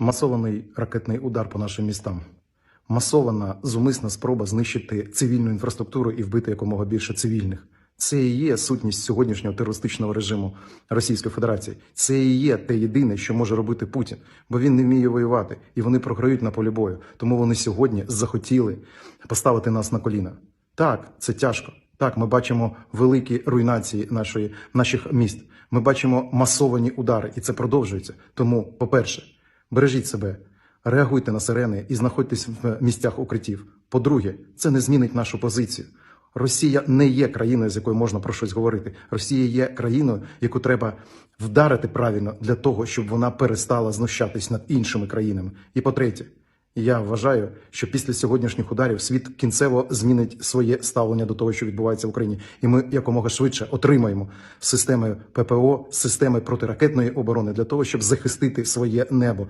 масований ракетний удар по нашим містам, масована зумисна спроба знищити цивільну інфраструктуру і вбити якомога більше цивільних. Це і є сутність сьогоднішнього терористичного режиму Російської Федерації. Це і є те єдине, що може робити Путін, бо він не вміє воювати, і вони програють на полі бою. Тому вони сьогодні захотіли поставити нас на коліна. Так, це тяжко. Так, ми бачимо великі руйнації нашої наших міст. Ми бачимо масовані удари, і це продовжується. Тому, по-перше, бережіть себе, реагуйте на сирени і знаходьтесь в місцях укриттів. По-друге, це не змінить нашу позицію. Росія не є країною, з якою можна про щось говорити. Росія є країною, яку треба вдарити правильно для того, щоб вона перестала знущатись над іншими країнами. І по-третє, я вважаю, що після сьогоднішніх ударів світ кінцево змінить своє ставлення до того, що відбувається в Україні, і ми якомога швидше отримаємо системи ППО, системи протиракетної оборони для того, щоб захистити своє небо.